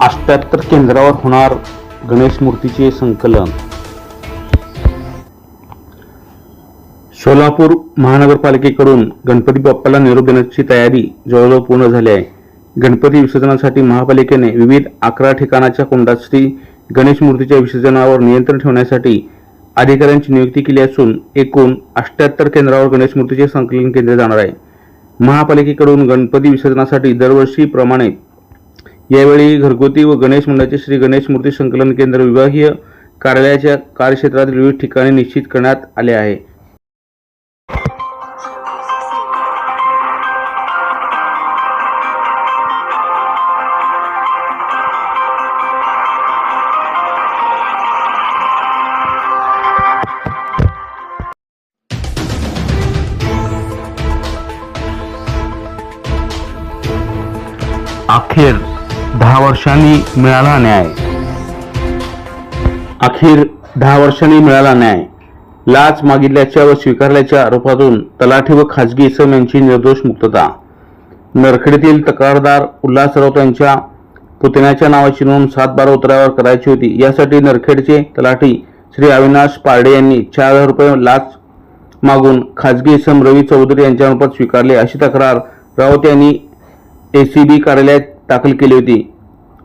अष्ट्याहत्तर केंद्रावर होणार गणेश मूर्तीचे संकलन. सोलापूर महानगरपालिकेकडून गणपती बाप्पाला निरोप देण्याची तयारी जवळजवळ पूर्ण झाली आहे. गणपती विसर्जनासाठी महापालिकेने विविध अकरा ठिकाणाच्या कुंडाश्री गणेश मूर्तीच्या विसर्जनावर नियंत्रण ठेवण्यासाठी अधिकाऱ्यांची नियुक्ती केली असून एकूण अष्ट्याहत्तर केंद्रावर गणेश मूर्तीचे संकलन केले जाणार आहे. महापालिकेकडून गणपती विसर्जनासाठी दरवर्षीप्रमाणे यावेळी घरगुती व गणेश मंडळाचे श्री गणेश मूर्ती संकलन केंद्र विभागीय कार्यालयाच्या कार्यक्षेत्रातील विविध ठिकाणी निश्चित करण्यात आले आहे. अखेर दहा वर्षांनी मिळाला न्याय. अखेर दहा वर्षांनी मिळाला न्याय. लाच मागितल्याच्या व स्वीकारल्याच्या आरोपातून तलाठी व खाजगी इसम यांची निर्दोष मुक्तता. नरखेडीतील तक्रारदार उल्हास राऊत यांच्या पुतण्याच्या नावाची नोंद सात बारा उतरावर करायची होती. यासाठी नरखेडचे तलाठी श्री अविनाश पारडे यांनी चार हजार रुपये लाच मागून खाजगी इसम रवी चौधरी यांच्या अनुपात स्वीकारले. अशी तक्रार राऊत यांनी एसीबी कार्यालयात दाखल केली होती.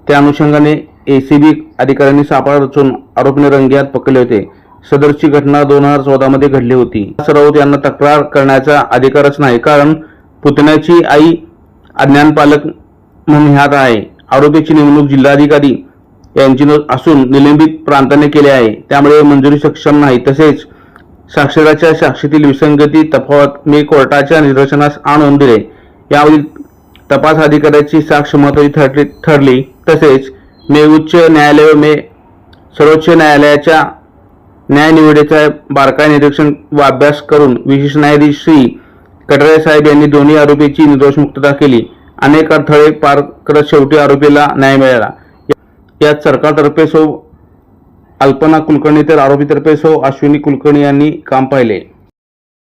त्या अनुषंगाने एसीबी अधिकाऱ्यांनी सापळा रचून आरोपीने रंग्यात पकडले होते. सदरची घटना दोन हजार चौदा मध्ये घडली होती. सरावत यांना तक्रार करण्याचा अधिकारच नाही कारण पुतण्याची आई अज्ञानपालक म्हणून ह्यात आहे. आरोपीची नेमणूक जिल्हाधिकारी यांची असून निलंबित प्रांताने केले आहे. त्यामुळे मंजुरी सक्षम नाही. तसेच साक्षराच्या साक्षीतील विसंगती तफावत मी कोर्टाच्या निदर्शनास आणून दिले. यावरील तपास अधिकाऱ्याची साक्ष महत्वाची ठरली ठरली. तसेच मे उच्च न्यायालय व मे सर्वोच्च न्यायालयाच्या न्यायनिवडीचा बारकाई निरीक्षण व अभ्यास करून विशेष न्यायाधीश श्री कटरे साहेब यांनी दोन्ही आरोपीची निर्दोष मुक्तता केली. अनेक अडथळे पार करत शेवटी आरोपीला न्याय मिळाला. यात सरकारतर्फे सो अल्पना कुलकर्णी तर आरोपीतर्फे सो अश्विनी कुलकर्णी यांनी काम पाहिले.